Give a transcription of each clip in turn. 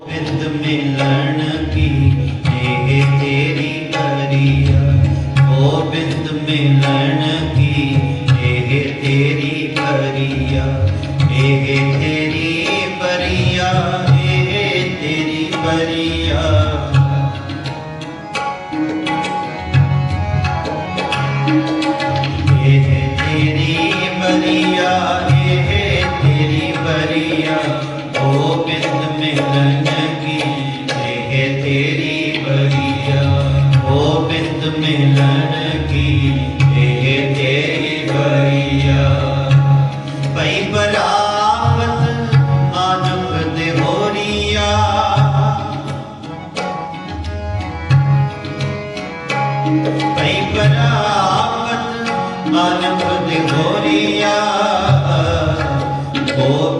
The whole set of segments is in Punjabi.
ਬਿੰਦ ਮਿਲਣ ਕੀ ਇਹ ਤੇਰੀ ਕਰੀਆ ਓ ਬਿੰਦ ਮਿਲਣ ਕੀ ਇਹ ਤੇਰੀ ਕਰੀਆ ਇਹ ਤੇਰੀ ਬਰੀਆ ਇਹ ਤੇਰੀ ਬਰੀਆ ਚਰਨ ਕੀ ਇਹ ਤੇਰੀ ਬਈਆ ਪਈ ਬਰਾਵਤ ਆਜਮ ਦੇ ਹੋਰੀਆ ਪਈ ਬਰਾਵਤ ਆਜਮ ਦੇ ਹੋਰੀਆ ਉਹ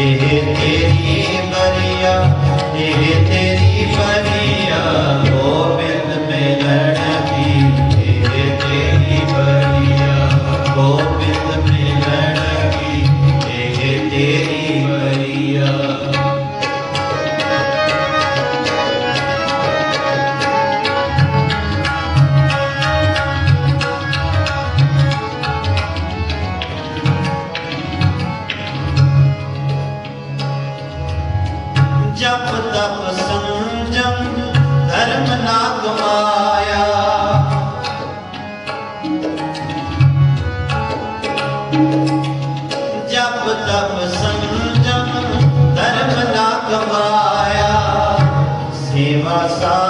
ਇਹ ਤੇਰੀ ਬਰੀਆ ਇਹ ਤੇਰੀ ਬਰੀਆ ਹੋ Rasta.